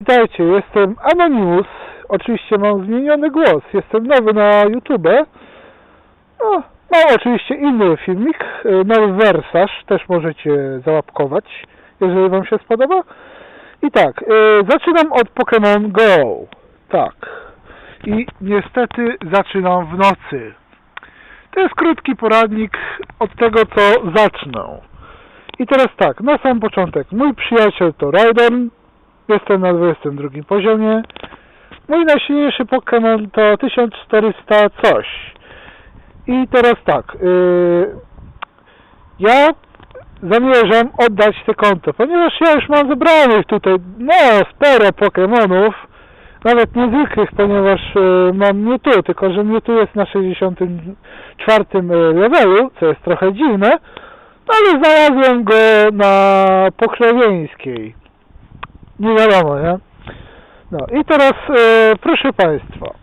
Witajcie, jestem Anonymous. Oczywiście mam zmieniony głos. Jestem nowy na YouTube. No, mam oczywiście inny filmik, e, nowy wersaż, też możecie załapkować, jeżeli Wam się spodoba. I tak, e, zaczynam od Pokémon Go. Tak. I niestety zaczynam w nocy. To jest krótki poradnik od tego, co zacznę. I teraz tak, na sam początek. Mój przyjaciel to Raiden. Jestem na 22 poziomie. Mój najsilniejszy Pokémon to 1400 coś. I teraz tak. Yy, ja zamierzam oddać te konto, ponieważ ja już mam zebranych tutaj no sporo Pokémonów. Nawet niezwykłych, ponieważ yy, mam Mewtwo, tylko że Mewtwo jest na 64 levelu, co jest trochę dziwne. No ale znalazłem go na Pokrewieńskiej. Nie wiadomo, nie? No i teraz, e, proszę Państwa,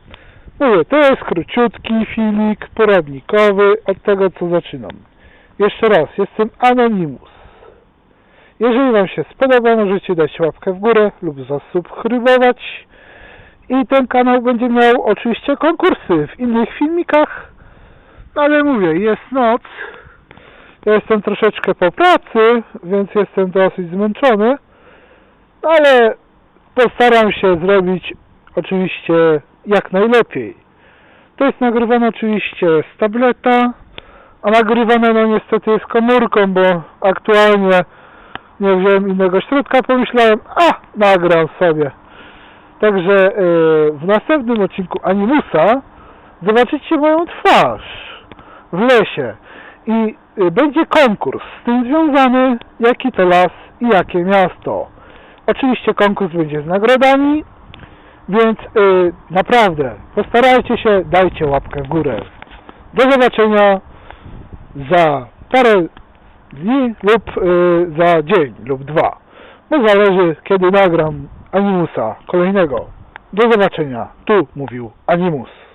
mówię, to jest króciutki filmik poradnikowy od tego, co zaczynam. Jeszcze raz, jestem Anonymous. Jeżeli Wam się spodoba, możecie dać łapkę w górę lub zasubskrybować. I ten kanał będzie miał oczywiście konkursy w innych filmikach. No ale mówię, jest noc. Ja jestem troszeczkę po pracy, więc jestem dosyć zmęczony. Ale postaram się zrobić oczywiście jak najlepiej. To jest nagrywane oczywiście z tableta, a nagrywane no niestety jest komórką, bo aktualnie nie wziąłem innego środka, pomyślałem, a nagram sobie. Także yy, w następnym odcinku Animusa zobaczycie moją twarz w lesie i y, będzie konkurs z tym związany, jaki to las i jakie miasto. Oczywiście konkurs będzie z nagrodami, więc y, naprawdę postarajcie się, dajcie łapkę w górę. Do zobaczenia za parę dni lub y, za dzień lub dwa. Bo zależy kiedy nagram Animusa kolejnego. Do zobaczenia. Tu mówił Animus.